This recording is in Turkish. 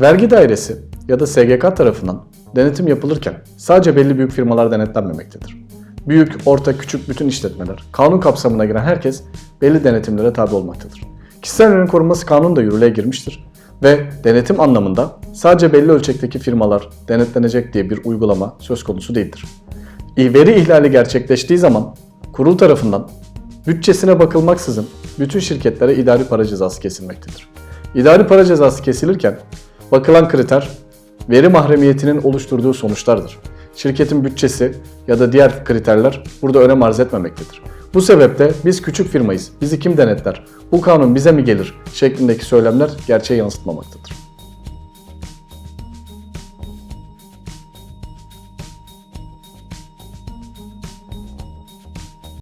Vergi dairesi ya da SGK tarafından denetim yapılırken sadece belli büyük firmalar denetlenmemektedir. Büyük, orta, küçük bütün işletmeler, kanun kapsamına giren herkes belli denetimlere tabi olmaktadır. Kişisel verilerin korunması kanunu da yürürlüğe girmiştir ve denetim anlamında sadece belli ölçekteki firmalar denetlenecek diye bir uygulama söz konusu değildir. Veri ihlali gerçekleştiği zaman kurul tarafından bütçesine bakılmaksızın bütün şirketlere idari para cezası kesilmektedir. İdari para cezası kesilirken bakılan kriter veri mahremiyetinin oluşturduğu sonuçlardır. Şirketin bütçesi ya da diğer kriterler burada önem arz etmemektedir. Bu sebeple biz küçük firmayız, bizi kim denetler, bu kanun bize mi gelir şeklindeki söylemler gerçeği yansıtmamaktadır.